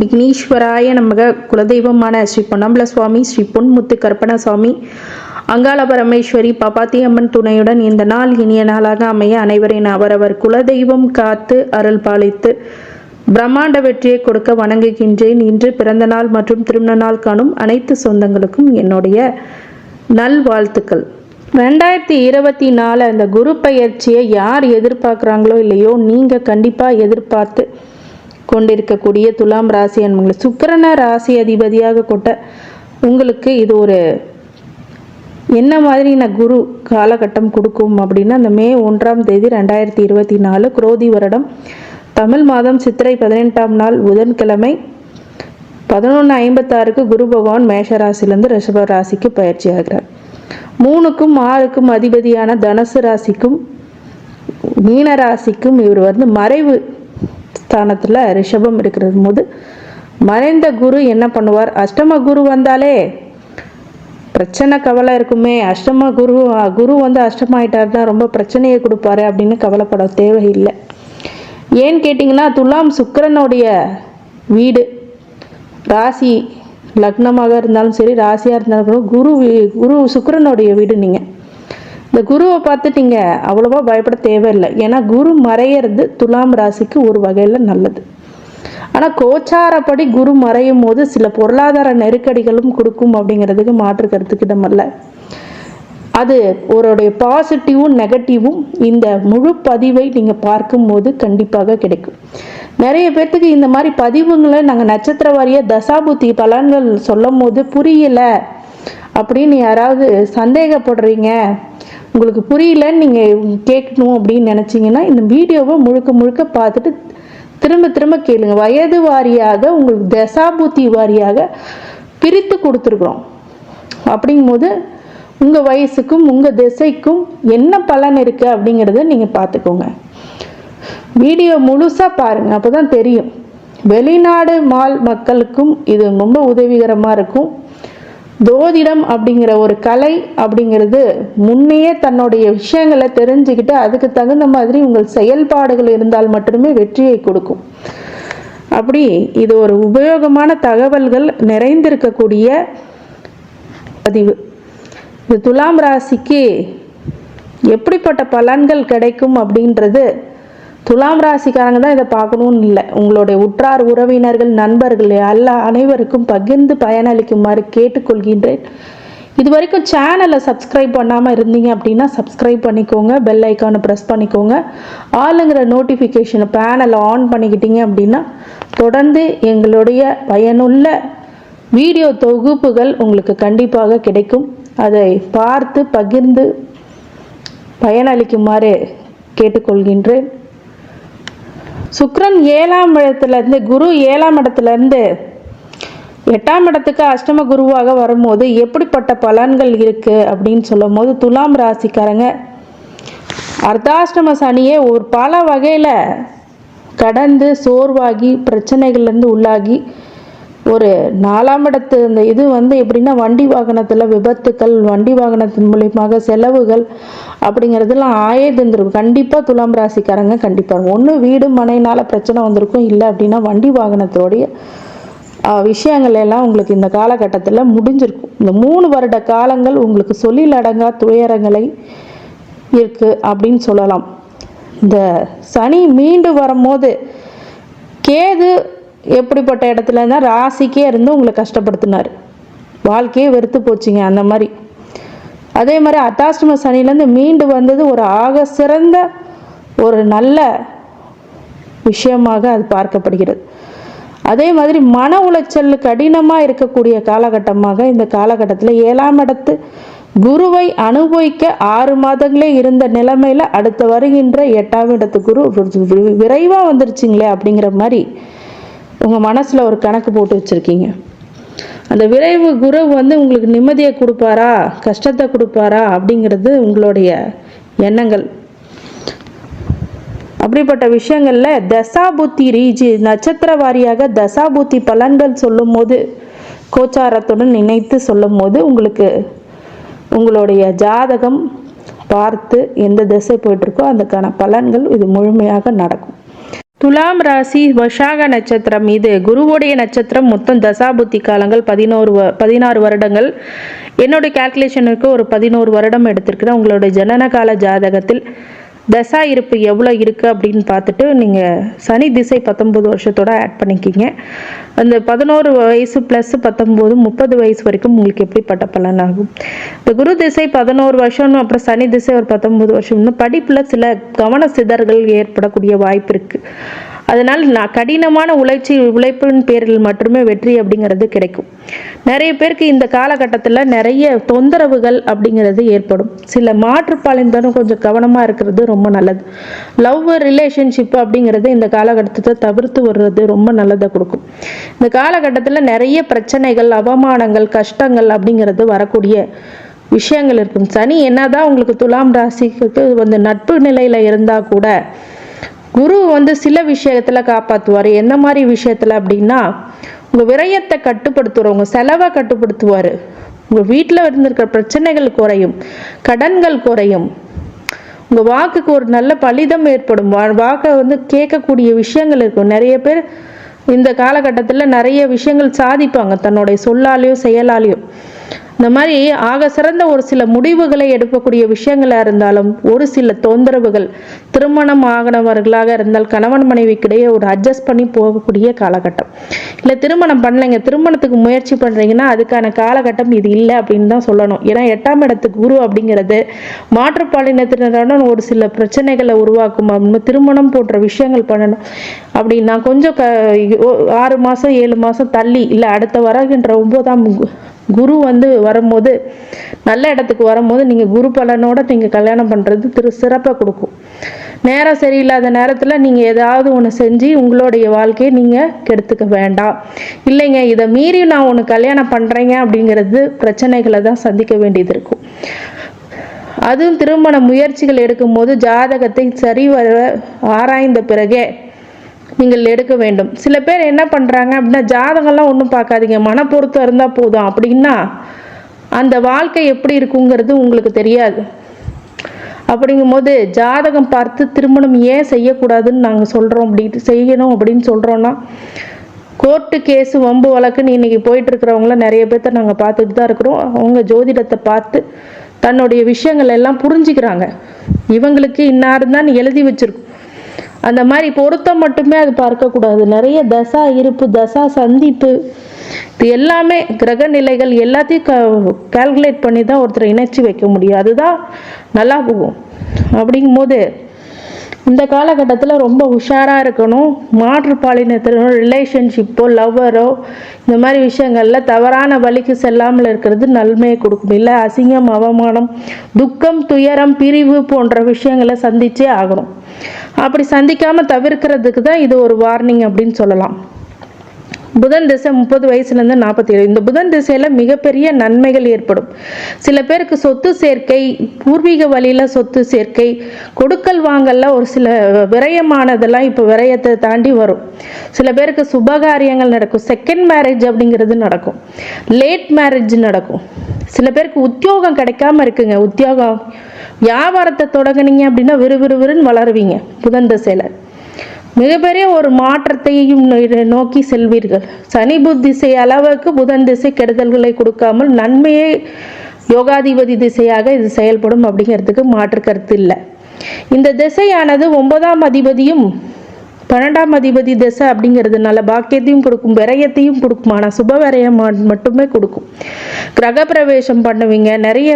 விக்னேஸ்வராய நமக குலதெய்வமான ஸ்ரீ பொன்னம்பல சுவாமி ஸ்ரீ பொன்முத்து கற்பனசாமி அங்காள பரமேஸ்வரி பபாத்தி அம்மன் துணையுடன் இந்த நாள் இனிய நாளாக அமைய அனைவரின் அவரவர் குலதெய்வம் காத்து அருள் பாலித்து பிரம்மாண்ட வெற்றியை கொடுக்க வணங்குகின்றேன். இன்று பிறந்த நாள் மற்றும் திருமண நாள் காணும் அனைத்து சொந்தங்களுக்கும் என்னுடைய நல்வாழ்த்துக்கள். ரெண்டாயிரத்தி இருபத்தி நாலு அந்த குரு பயிற்சியை யார் எதிர்பார்க்குறாங்களோ இல்லையோ நீங்கள் கண்டிப்பாக எதிர்பார்த்து கொண்டிருக்கக்கூடிய துலாம் ராசி அன்புங்களை சுக்கரனை ராசி அதிபதியாக கொண்ட உங்களுக்கு இது ஒரு என்ன மாதிரியான குரு காலகட்டம் கொடுக்கும் அப்படின்னா அந்த மே ஒன்றாம் தேதி ரெண்டாயிரத்தி இருபத்தி நாலு குரோதி வருடம். தமிழ் மாதம் சித்திரை பதினெட்டாம் நாள் புதன்கிழமை பதினொன்று ஐம்பத்தாறுக்கு குரு பகவான் மேஷராசிலேருந்து ரிஷப ராசிக்கு பயிற்சி ஆகிறார். மூணுக்கும் ஆறுக்கும் அதிபதியான தனுசு ராசிக்கும் மீன ராசிக்கும் இவர் வந்து மறைவு ஸ்தானத்தில் ரிஷபம் இருக்கிறது போது மறைந்த குரு என்ன பண்ணுவார்? அஷ்டம குரு வந்தாலே பிரச்சனை கவலை இருக்குமே. அஷ்டம குரு குரு வந்து அஷ்டமாயிட்டாருன்னா ரொம்ப பிரச்சனையை கொடுப்பாரு அப்படின்னு கவலைப்பட தேவையில்லை. ஏன்னு கேட்டிங்கன்னா துலாம் சுக்கரனுடைய வீடு ராசி லக்னமாக இருந்தாலும் சரி ராசியாக இருந்தாலும் கூட குரு வீ- குரு சுக்கரனுடைய வீடு நீங்கள் இந்த குருவை பார்த்து நீங்கள் அவ்வளோவா பயப்பட தேவையில்லை. ஏன்னா குரு மறையிறது துலாம் ராசிக்கு ஒரு வகையில் நல்லது. ஆனால் கோச்சாரப்படி குரு மறையும் போது சில பொருளாதார நெருக்கடிகளும் கொடுக்கும் அப்படிங்கிறதுக்கு மாற்று கருத்துக்கிடம் அல்ல அது ஒருடைய பாசிட்டிவும் நெகட்டிவும் இந்த முழு பதிவை நீங்கள் பார்க்கும்போது கண்டிப்பாக கிடைக்கும். நிறைய பேர்த்துக்கு இந்த மாதிரி பதிவுங்களை நாங்கள் நட்சத்திர வாரிய தசாபுத்தி பலன்கள் சொல்லும் போது புரியல அப்படின்னு யாராவது சந்தேகப்படுறீங்க உங்களுக்கு புரியலன்னு நீங்கள் கேட்கணும் அப்படின்னு நினச்சிங்கன்னா இந்த வீடியோவை முழுக்க முழுக்க பார்த்துட்டு திரும்ப திரும்ப கேளுங்க. வயது வாரியாக உங்களுக்கு தசாபூத்தி வாரியாக பிரித்து கொடுத்துருக்குறோம். அப்படிங்கும்போது உங்கள் வயசுக்கும் உங்கள் திசைக்கும் என்ன பலன் இருக்குது அப்படிங்கிறத நீங்கள் பார்த்துக்கோங்க. வீடியோ முழுசாக பாருங்கள் அப்போ தான் தெரியும். வெளிநாடு மால் மக்களுக்கும் இது ரொம்ப உதவிகரமாக இருக்கும். ஜோதிடம் அப்படிங்கிற ஒரு கலை அப்படிங்கிறது முன்னையே தன்னுடைய விஷயங்களை தெரிஞ்சுக்கிட்டு அதுக்கு தகுந்த மாதிரி உங்கள் செயல்பாடுகள் இருந்தால் மட்டுமே வெற்றியை கொடுக்கும். அப்படி இது ஒரு உபயோகமான தகவல்கள் நிறைந்திருக்கக்கூடிய பதிவு. இது துலாம் ராசிக்கு எப்படிப்பட்ட பலன்கள் கிடைக்கும் அப்படின்றது துலாம் ராசிக்காரங்க தான் இதை பார்க்கணும்னு இல்லை. உங்களுடைய உற்றார் உறவினர்கள் நண்பர்கள் எல்லா அனைவருக்கும் பகிர்ந்து பயனளிக்குமாறு கேட்டுக்கொள்கின்றேன். இது வரைக்கும் சேனலை சப்ஸ்கிரைப் பண்ணாமல் இருந்தீங்க அப்படின்னா சப்ஸ்கிரைப் பண்ணிக்கோங்க. பெல் ஐக்கானை ப்ரெஸ் பண்ணிக்கோங்க. ஆளுங்கிற நோட்டிஃபிகேஷனை பேனலை ஆன் பண்ணிக்கிட்டீங்க அப்படின்னா தொடர்ந்து எங்களுடைய பயனுள்ள வீடியோ தொகுப்புகள் உங்களுக்கு கண்டிப்பாக கிடைக்கும். அதை பார்த்து பகிர்ந்து பயனளிக்குமாறு கேட்டுக்கொள்கின்றேன். சுக்ரன் ஏழாம் இடத்துலேருந்து குரு ஏழாம் இடத்துலேருந்து எட்டாம் இடத்துக்கு அஷ்டம குருவாக வரும்போது எப்படிப்பட்ட பலன்கள் இருக்குது அப்படின்னு சொல்லும் போது துலாம் ராசிக்காரங்க அர்த்தாஷ்டம சனியே ஒரு பல வகையில் கடந்து சோர்வாகி பிரச்சனைகள்லேருந்து உள்ளாகி ஒரு நாலாம் இடத்து இந்த இது வந்து எப்படின்னா வண்டி வாகனத்தில் விபத்துக்கள் வண்டி வாகனத்தின் மூலியமாக செலவுகள் அப்படிங்கிறதுலாம் ஆயதுந்திருக்கும் கண்டிப்பாக துலாம் ராசிக்காரங்க கண்டிப்பாக ஒன்று வீடு மனைனால பிரச்சனை வந்திருக்கும். இல்லை அப்படின்னா வண்டி வாகனத்தோடைய விஷயங்கள் எல்லாம் உங்களுக்கு இந்த காலகட்டத்தில் முடிஞ்சிருக்கும். இந்த மூணு வருட காலங்கள் உங்களுக்கு சொல்லில் அடங்கா துயரங்களை இருக்கு அப்படின்னு சொல்லலாம். இந்த சனி மீண்டு வரும்போது கேது எப்படிப்பட்ட இடத்துல இருந்தால் ராசிக்கே இருந்து உங்களை கஷ்டப்படுத்தினார். வாழ்க்கையே வெறுத்து போச்சுங்க அந்த மாதிரி. அதே மாதிரி அத்தாஷ்டம சனிலேருந்து மீண்டு வந்தது ஒரு ஆக சிறந்த ஒரு நல்ல விஷயமாக அது பார்க்கப்படுகிறது. அதே மாதிரி மன உளைச்சல் கடினமாக இருக்கக்கூடிய காலகட்டமாக இந்த காலகட்டத்தில் ஏழாம் இடத்து குருவை அனுபவிக்க ஆறு மாதங்களே இருந்த நிலைமையில அடுத்து வருகின்ற எட்டாம் இடத்து குரு விரைவாக வந்துருச்சிங்களே அப்படிங்கிற மாதிரி உங்கள் மனசில் ஒரு கணக்கு போட்டு வச்சுருக்கீங்க. அந்த விரைவு குரு வந்து உங்களுக்கு நிம்மதியை கொடுப்பாரா? கஷ்டத்தை கொடுப்பாரா? அப்படிங்கிறது உங்களுடைய எண்ணங்கள். அப்படிப்பட்ட விஷயங்களில் தசாபுத்தி ரீஜி நட்சத்திர வாரியாக தசாபுத்தி பலன்கள் சொல்லும் போது கோச்சாரத்துடன் நினைத்து சொல்லும் போது உங்களுக்கு உங்களுடைய ஜாதகம் பார்த்து எந்த திசை போயிட்டுருக்கோ அதுக்கான பலன்கள் இது முழுமையாக நடக்கும். துலாம் ராசி வஷாக நட்சத்திரம் இது குருவுடைய நட்சத்திரம் மொத்தம் தசாபுத்தி காலங்கள் பதினோரு வ பதினாறு வருடங்கள். என்னுடைய கால்குலேஷனுக்கு ஒரு பதினோரு வருடம் எடுத்திருக்கிறேன். உங்களுடைய ஜனன கால ஜாதகத்தில் தசா இருப்பு எவ்வளோ இருக்குது அப்படின்னு பார்த்துட்டு நீங்கள் சனி திசை பத்தொம்போது வருஷத்தோட ஆட் பண்ணிக்கிங்க. அந்த பதினோரு வயசு ப்ளஸ் பத்தொம்போது முப்பது வயசு வரைக்கும் உங்களுக்கு எப்படிப்பட்ட பலன் ஆகும்? இந்த குரு திசை பதினோரு வருஷம் அப்புறம் சனி திசை ஒரு பத்தொம்போது வருஷம்னு படிப்பில் சில கவன சிதறல்கள் ஏற்படக்கூடிய வாய்ப்பு இருக்குது அதனால் நான் கடினமான உழைச்சி உழைப்பின் பேரில் மட்டுமே வெற்றி அப்படிங்கிறது கிடைக்கும். நிறைய பேருக்கு இந்த காலகட்டத்தில் நிறைய தொந்தரவுகள் அப்படிங்கிறது ஏற்படும். சில மாற்றுப்பாளையந்தனும் கொஞ்சம் கவனமாக இருக்கிறது ரொம்ப நல்லது. லவ் ரிலேஷன்ஷிப் அப்படிங்கிறது இந்த காலகட்டத்தை தவிர்த்து வர்றது ரொம்ப நல்லதை கொடுக்கும். இந்த காலகட்டத்தில் நிறைய பிரச்சனைகள் அவமானங்கள் கஷ்டங்கள் அப்படிங்கிறது வரக்கூடிய விஷயங்கள் இருக்கும். சனி என்னதான் உங்களுக்கு துலாம் ராசிக்கு வந்து நட்பு நிலையில் இருந்தால் கூட குரு வந்து சில விஷயத்துல காப்பாற்றுவார் என்ன மாதிரி விஷயத்துல அப்படின்னா உங்க விரயத்தை கட்டுப்படுத்துவார் உங்க செலவை கட்டுப்படுத்துவார். உங்க வீட்டில் இருந்திருக்கிற பிரச்சனைகள் குறையும் கடன்கள் குறையும். உங்க வாக்குக்கு ஒரு நல்ல பலிதம் ஏற்படும். வா வாக்கை வந்து கேட்கக்கூடிய விஷயங்கள் இருக்கும். நிறைய பேர் இந்த காலகட்டத்தில் நிறைய விஷயங்கள் சாதிப்பாங்க. தன்னுடைய சொல்லாலேயோ செயலாலையும் இந்த மாதிரி ஆக சிறந்த ஒரு சில முடிவுகளை எடுக்கக்கூடிய விஷயங்களாக இருந்தாலும் ஒரு சில தொந்தரவுகள் திருமணம் ஆகினவர்களாக இருந்தால் கணவன் மனைவிக்கிடையே ஒரு அட்ஜஸ்ட் பண்ணி போகக்கூடிய காலகட்டம். இல்லை திருமணம் பண்ணலைங்க திருமணத்துக்கு முயற்சி பண்ணுறீங்கன்னா அதுக்கான காலகட்டம் இது இல்லை அப்படின்னு தான் சொல்லணும். ஏன்னா எட்டாம் இடத்துக்கு குரு அப்படிங்கிறது மாற்றுப்பாலினத்தினருடன் ஒரு சில பிரச்சனைகளை உருவாக்கும் அப்படின்னு திருமணம் போன்ற விஷயங்கள் பண்ணணும். அப்படின்னா கொஞ்சம் க ஆறு மாதம் ஏழு மாதம் தள்ளி இல்லை அடுத்த வருகின்ற ஒம்போதாம் குரு வந்து வரும்போது நல்ல இடத்துக்கு வரும்போது நீங்கள் குரு பலனோட நீங்கள் கல்யாணம் பண்ணுறது திரு சிறப்பை கொடுக்கும். நேரம் சரியில்லாத நேரத்தில் நீங்கள் ஏதாவது ஒன்று செஞ்சு உங்களுடைய வாழ்க்கையை நீங்கள் கெடுத்துக்க வேண்டாம். இல்லைங்க இதை மீறி நான் ஒன்று கல்யாணம் பண்ணுறேங்க அப்படிங்கிறது பிரச்சனைகளை தான் சந்திக்க வேண்டியது இருக்கும். அதுவும் திருமண முயற்சிகள் எடுக்கும்போது ஜாதகத்தை சரிவர ஆராய்ந்த பிறகே நீங்கள் எடுக்க வேண்டும். சில பேர் என்ன பண்ணுறாங்க அப்படின்னா ஜாதகம்லாம் ஒன்றும் பார்க்காதீங்க. மன இருந்தால் போதும். அப்படின்னா அந்த வாழ்க்கை எப்படி இருக்குங்கிறது உங்களுக்கு தெரியாது. அப்படிங்கும்போது ஜாதகம் பார்த்து திருமணம் ஏன் செய்யக்கூடாதுன்னு நாங்கள் சொல்கிறோம் அப்படி செய்யணும் அப்படின்னு சொல்கிறோன்னா கோர்ட்டு கேஸு வம்பு வழக்குன்னு இன்றைக்கி போயிட்டுருக்கிறவங்கள நிறைய பேர்த்த நாங்கள் பார்த்துட்டு தான் இருக்கிறோம். அவங்க ஜோதிடத்தை பார்த்து தன்னுடைய விஷயங்கள் எல்லாம் புரிஞ்சுக்கிறாங்க. இவங்களுக்கு இன்னார் தான் எழுதி வச்சுருக்கோம். அந்த மாதிரி பொருத்தம் மட்டுமே அது பார்க்கக்கூடாது. நிறைய தசா இருப்பு தசா சந்திப்பு இது எல்லாமே கிரக நிலைகள் எல்லாத்தையும் க கால்குலேட் பண்ணி தான் ஒருத்தரை இணைச்சி வைக்க முடியும். அதுதான் நல்லா போகும். அப்படிங்கும்போது இந்த காலகட்டத்தில் ரொம்ப உஷாராக இருக்கணும். மாற்றுப்பாலினத்தினரோட ரிலேஷன்ஷிப்போ லவ்வரோ இந்த மாதிரி விஷயங்களில் தவறான வழிக்கு செல்லாமல் இருக்கிறது நன்மையை கொடுக்கும். இல்லை அசிங்கம் அவமானம் துக்கம் துயரம் பிரிவு போன்ற விஷயங்களை சந்திச்சே ஆகணும். அப்படி சந்திக்காமல் தவிர்க்கிறதுக்கு தான் இது ஒரு வார்னிங் அப்படின்னு சொல்லலாம். புதன் திசை முப்பது வயசுலேருந்து நாற்பத்தி ஏழு இந்த புதன் திசையில் மிகப்பெரிய நன்மைகள் ஏற்படும். சில பேருக்கு சொத்து சேர்க்கை பூர்வீக வழியில் சொத்து சேர்க்கை கொடுக்கல் வாங்கல்ல ஒரு சில விரயமானதெல்லாம் இப்போ விரயத்தை தாண்டி வரும். சில பேருக்கு சுபகாரியங்கள் நடக்கும். செகண்ட் மேரேஜ் அப்படிங்கிறது நடக்கும். லேட் மேரேஜ் நடக்கும். சில பேருக்கு உத்தியோகம் கிடைக்காம இருக்குங்க. உத்தியோகம் வியாபாரத்தை தொடங்குனீங்க அப்படின்னா விறுவிறுவிறுன்னு வளருவீங்க புதன் திசையில். மிகப்பெரிய ஒரு மாற்றத்தையும் நோக்கி செல்வீர்கள். சனி புத்திசை அளவுக்கு புதன் திசை கெடுதல்களை கொடுக்காமல் நன்மையை யோகாதிபதி திசையாக இது செயல்படும் அப்படிங்கிறதுக்கு மாற்று கருத்து இல்லை. இந்த திசையானது ஒன்பதாம் அதிபதியும் பன்னெண்டாம் அதிபதி திசை அப்படிங்கிறதுனால பாக்கியத்தையும் கொடுக்கும் விரயத்தையும் கொடுக்கும் ஆனால் சுப விரயம் மட்டுமே கொடுக்கும். கிரகப்பிரவேசம் பண்ணுவீங்க நிறைய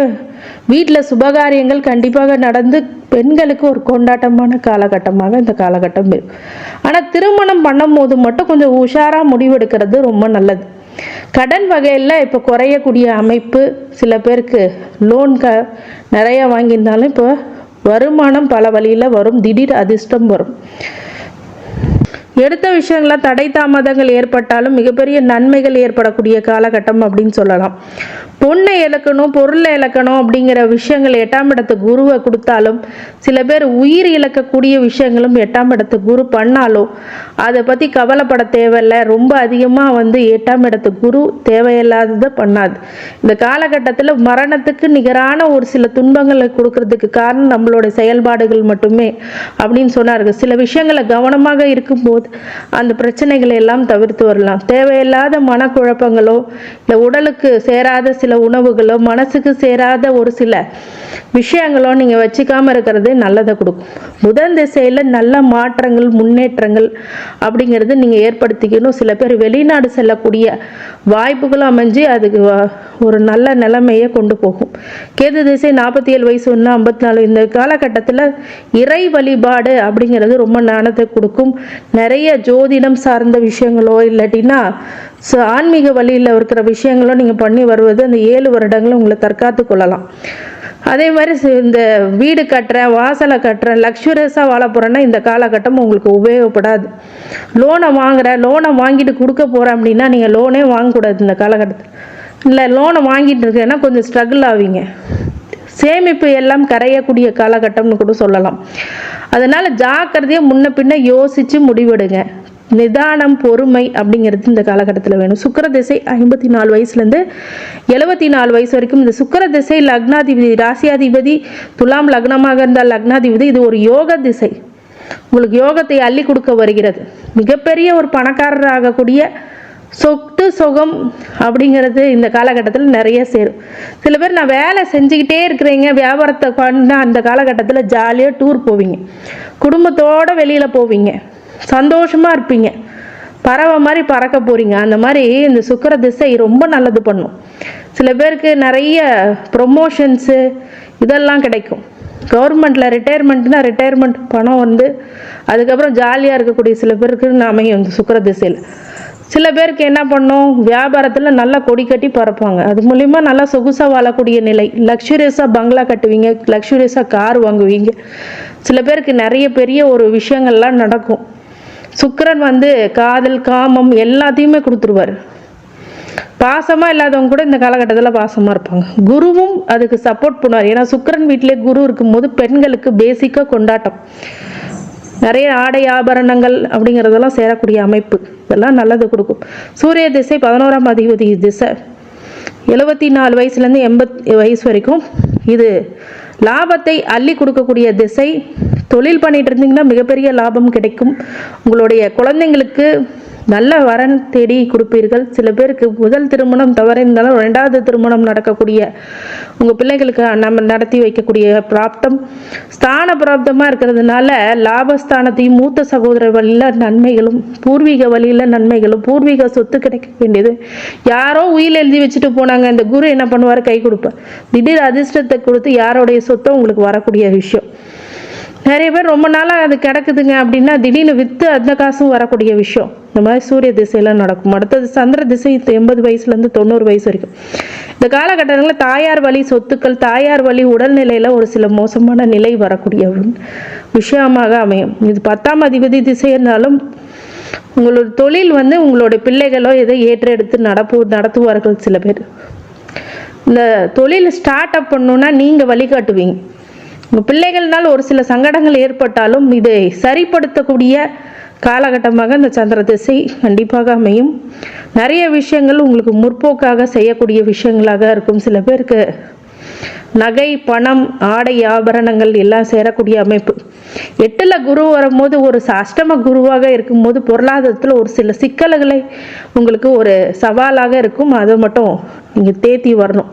வீட்டில் சுபகாரியங்கள் கண்டிப்பாக நடந்து பெண்களுக்கு ஒரு கொண்டாட்டமான காலகட்டமாக இந்த காலகட்டம் இருக்கும் ஆனால் திருமணம் பண்ணும்போது மட்டும் கொஞ்சம் உஷாராக முடிவெடுக்கிறது ரொம்ப நல்லது. கடன் வகையில் இப்போ குறையக்கூடிய அமைப்பு சில பேருக்கு லோன் க நிறைய வாங்கியிருந்தாலும் இப்போ வருமானம் பல வழியில் வரும். திடீர் அதிர்ஷ்டம் வரும். எடுத்த விஷயங்கள தடை தாமதங்கள் ஏற்பட்டாலும் மிகப்பெரிய நன்மைகள் ஏற்படக்கூடிய காலகட்டம் அப்படின்னு சொல்லலாம். பொண்ணை இழக்கணும் பொருளை இழக்கணும் அப்படிங்கிற விஷயங்கள் எட்டாம் இடத்து குருவை கொடுத்தாலும் சில பேர் உயிர் இழக்கக்கூடிய விஷயங்களும் எட்டாம் இடத்து குரு பண்ணாலும் அதை பற்றி கவலைப்பட தேவையில்ல. ரொம்ப அதிகமாக வந்து எட்டாம் இடத்து குரு தேவையில்லாததை பண்ணாது. இந்த காலகட்டத்தில் மரணத்துக்கு நிகரான ஒரு சில துன்பங்களை கொடுக்கறதுக்கு காரணம் நம்மளோட செயல்பாடுகள் மட்டுமே அப்படின்னு சொன்னார்கள். சில விஷயங்களை கவனமாக இருக்கும்போது அந்த பிரச்சனைகளை எல்லாம் தவிர்த்து வரலாம். தேவையில்லாத மனக்குழப்பங்களோ இல்லை உடலுக்கு சேராத சில உணவுகளோ மனசுக்கு சேராத ஒரு சில விஷயங்களோ நீங்கள் வச்சுக்காம இருக்கிறது நல்லதை கொடுக்கும். புதன் திசையில் நல்ல மாற்றங்கள் முன்னேற்றங்கள் அப்படிங்கிறது நீங்கள் ஏற்படுத்திக்கணும். சில பேர் வெளிநாடு செல்லக்கூடிய வாய்ப்புகளும் அமைஞ்சு அதுக்கு ஒரு நல்ல நிலைமையை கொண்டு போகும். கேது திசை நாற்பத்தி ஏழு வயசு ஒன்று ஐம்பத்தி நாலு. இந்த காலகட்டத்தில் இறை வழிபாடு அப்படிங்கிறது ரொம்ப நாணத்தை கொடுக்கும். நிறைய நிறைய ஜோதிடம் சார்ந்த விஷயங்களோ இல்லாட்டினா ச- ஆன்மீக வழியில் இருக்கிற விஷயங்களோ நீங்கள் பண்ணி வருவது அந்த ஏழு வருடங்களும் உங்களை தற்காத்து கொள்ளலாம். அதே மாதிரி இந்த வீடு கட்டுறேன் வாசலை கட்டுறேன் லக்ஸுரியஸாக வாழ போகிறேன்னா இந்த காலகட்டம் உங்களுக்கு உபயோகப்படாது. லோனை வாங்குகிறேன் லோனை வாங்கிட்டு கொடுக்க போகிறேன் அப்படின்னா நீங்கள் லோனே வாங்கக்கூடாது இந்த காலகட்டத்தில். இல்லை லோனை வாங்கிட்டு இருக்கேன்னா கொஞ்சம் ஸ்ட்ரகிள் ஆவீங்க. சேமிப்பு எல்லாம் கரையக்கூடிய காலகட்டம்னு கூட சொல்லலாம். அதனால் ஜாக்கிரதையாக முன்ன பின்ன யோசித்து முடிவெடுங்க. நிதானம் பொறுமை அப்படிங்கிறது இந்த காலகட்டத்தில் வேணும். சுக்கர திசை ஐம்பத்தி நாலு வயசுலேருந்து எழுபத்தி நாலு வயசு வரைக்கும் இந்த சுக்கிர திசை லக்னாதிபதி ராசியாதிபதி துலாம் லக்னமாக இருந்தால் லக்னாதிபதி இது ஒரு யோக திசை. உங்களுக்கு யோகத்தை அள்ளி கொடுக்க வருகிறது. மிகப்பெரிய ஒரு பணக்காரராகக்கூடிய சொத்து சுகம் அப்படிங்கிறது இந்த காலகட்டத்தில் நிறைய சேரும். சில பேர் நான் வேலை செஞ்சுக்கிட்டே இருக்கிறீங்க வியாபாரத்தை கொண்டா அந்த காலகட்டத்தில் ஜாலியாக டூர் போவீங்க. குடும்பத்தோடு வெளியில் போவீங்க. சந்தோஷமாக இருப்பீங்க. பறவை மாதிரி பறக்க போகிறீங்க அந்த மாதிரி இந்த சுக்கிர திசை ரொம்ப நல்லது பண்ணும். சில பேருக்கு நிறைய ப்ரொமோஷன்ஸு இதெல்லாம் கிடைக்கும். கவர்மெண்ட்டில் ரிட்டையர்மெண்ட்னா ரிட்டையர்மெண்ட் பணம் வந்து அதுக்கப்புறம் ஜாலியாக இருக்கக்கூடிய சில பேருக்கு அமையும் இந்த சுக்கர திசையில். சில பேருக்கு என்ன பண்ணும்? வியாபாரத்தில் நல்லா கொடி கட்டி பறப்பாங்க. அது மூலிமா நல்லா சொகுசாக வாழக்கூடிய நிலை. லக்ஸுரியஸாக பங்களா கட்டுவீங்க. லக்ஸுரியஸாக கார் வாங்குவீங்க. சில பேருக்கு நிறைய பெரிய ஒரு விஷயங்கள்லாம் நடக்கும். சுக்கரன் வந்து காதல் காமம் எல்லாத்தையுமே கொடுத்துருவார். பாசமாக இல்லாதவங்க கூட இந்த காலகட்டத்தில் பாசமாக இருப்பாங்க. குருவும் அதுக்கு சப்போர்ட் பண்ணுவார். ஏன்னா சுக்கிரன் வீட்டிலே குரு இருக்கும்போது பெண்களுக்கு பேசிக்காக கொண்டாட்டம். நிறைய ஆடை ஆபரணங்கள் அப்படிங்கிறதெல்லாம் சேரக்கூடிய அமைப்பு. இதெல்லாம் நல்லது கொடுக்கும். சூரிய திசை பதினோராம் அதிபதி திசை. எழுபத்தி நாலு வயசுலேருந்து எண்பத் வயசு வரைக்கும் இது லாபத்தை அள்ளி கொடுக்கக்கூடிய திசை. தொழில் பண்ணிட்டு இருந்தீங்கன்னா மிகப்பெரிய லாபம் கிடைக்கும். உங்களுடைய குழந்தைங்களுக்கு நல்ல வரன் தேடி கொடுப்பீர்கள். சில பேருக்கு முதல் திருமணம் தவறிருந்தாலும் ரெண்டாவது திருமணம் நடக்கக்கூடிய உங்கள் பிள்ளைகளுக்கு நம்ம நடத்தி வைக்கக்கூடிய பிராப்தம். ஸ்தான பிராப்தமாக இருக்கிறதுனால லாபஸ்தானத்தையும் மூத்த சகோதர வழியில் நன்மைகளும் பூர்வீக வழியில் நன்மைகளும் பூர்வீக சொத்து கிடைக்க வேண்டியது. யாரோ உயில் எழுதி வச்சுட்டு போனாங்க இந்த குரு என்ன பண்ணுவார்? கை கொடுப்பார். திடீர் அதிர்ஷ்டத்தை கொடுத்து யாரோடைய சொத்தம் உங்களுக்கு வரக்கூடிய விஷயம். நிறைய பேர் ரொம்ப நாளாக அது கிடக்குதுங்க அப்படின்னா திடீர்னு விற்று அந்த காசும் வரக்கூடிய விஷயம். இந்த மாதிரி சூரிய திசையில நடக்கும். அடுத்தது சந்திர திசை எண்பது வயசுலேருந்து தொண்ணூறு வயசு வரைக்கும். இந்த காலகட்டங்களில் தாயார் வழி சொத்துக்கள் தாயார் வழி உடல்நிலையில் ஒரு சில மோசமான நிலை வரக்கூடிய விஷயமாக அமையும். இது பத்தாம் அதிபதி திசைனாலும் உங்களோட தொழில் வந்து உங்களோட பிள்ளைகளோ எதை ஏற்றெடுத்து நடப்பு நடத்துவார்கள் சில பேர். இந்த தொழில் ஸ்டார்ட் அப் பண்ணணுன்னா நீங்கள் வழிகாட்டுவீங்க. உங்கள் பிள்ளைகள்னால் ஒரு சில சங்கடங்கள் ஏற்பட்டாலும் இதை சரிப்படுத்தக்கூடிய காலகட்டமாக இந்த சந்திர திசை கண்டிப்பாக அமையும். நிறைய விஷயங்கள் உங்களுக்கு முற்போக்காக செய்யக்கூடிய விஷயங்களாக இருக்கும். சில பேருக்கு நகை பணம் ஆடை ஆபரணங்கள் எல்லாம் சேரக்கூடிய அமைப்பு. எட்டில் குரு வரும்போது ஒரு அஷ்டம குருவாக இருக்கும்போது பொருளாதாரத்தில் ஒரு சில சிக்கல்களை உங்களுக்கு ஒரு சவாலாக இருக்கும். அதை மட்டும் நீங்கள் தேத்தி வரணும்.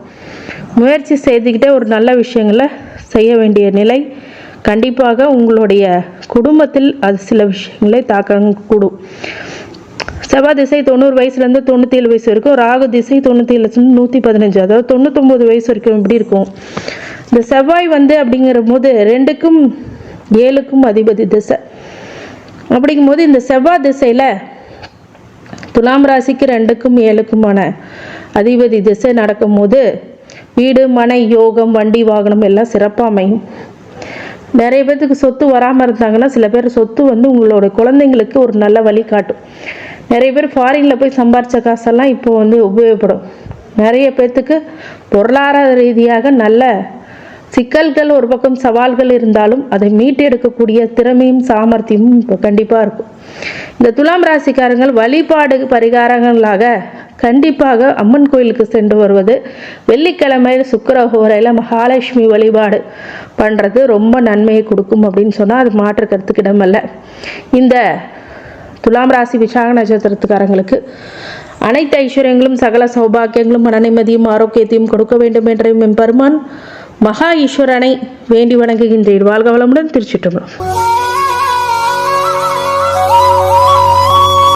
முயற்சி செய்துக்கிட்டே ஒரு நல்ல விஷயங்களை செய்ய வேண்டிய நிலை கண்டிப்பாக உங்களுடைய குடும்பத்தில் அது சில விஷயங்களை தாக்கம் கூடும். செவ்வாய் திசை தொண்ணூறு வயசுலேருந்து தொண்ணூற்றி ஏழு வயசு வரைக்கும் ராகு திசை தொண்ணூற்றி ஏழுலேருந்து நூற்றி பதினஞ்சு அதாவது தொண்ணூத்தொம்பது வயசு வரைக்கும் இப்படி இருக்கும். இந்த செவ்வாய் வந்து அப்படிங்கிற போது ரெண்டுக்கும் ஏழுக்கும் அதிபதி திசை. அப்படிங்கும்போது இந்த செவ்வாய் திசையில் துலாம் ராசிக்கு ரெண்டுக்கும் ஏழுக்குமான அதிபதி திசை நடக்கும்போது வீடு மனை யோகம் வண்டி வாகனம் எல்லாம் சிறப்பாக அமையும். நிறைய பேர்த்துக்கு சொத்து வராமல் இருந்தாங்கன்னா சில பேர் சொத்து வந்து உங்களோட குழந்தைங்களுக்கு ஒரு நல்ல வழி காட்டும். நிறைய பேர் ஃபாரினில் போய் சம்பாரித்த காசெல்லாம் இப்போ வந்து உபயோகப்படும். நிறைய பேர்த்துக்கு பொருளாதார ரீதியாக நல்ல சிக்கல்கள் ஒரு பக்கம் சவால்கள் இருந்தாலும் அதை மீட்டெடுக்கக்கூடிய திறமையும் சாமர்த்தியமும் இப்போ கண்டிப்பாக இருக்கும். இந்த துலாம் ராசிக்காரங்கள் வழிபாடு பரிகாரங்களாக கண்டிப்பாக அம்மன் கோயிலுக்கு சென்று வருவது வெள்ளிக்கிழமையில் சுக்கரஹோரையில் மகாலட்சுமி வழிபாடு பண்ணுறது ரொம்ப நன்மையை கொடுக்கும் அப்படின்னு சொன்னால் அது மாற்று இடமல்ல இந்த துலாம் ராசி விசாக நட்சத்திரத்துக்காரங்களுக்கு அனைத்து ஐஸ்வர்யங்களும் சகல சௌபாக்கியங்களும் மனநிம்மதியும் ஆரோக்கியத்தையும் கொடுக்க வேண்டும் என்ற எம்பெருமான் மகா ஈஸ்வரனை வேண்டி வணங்குகின்றேன் வாழ்க வளமுடன் திருச்சிட்டோம்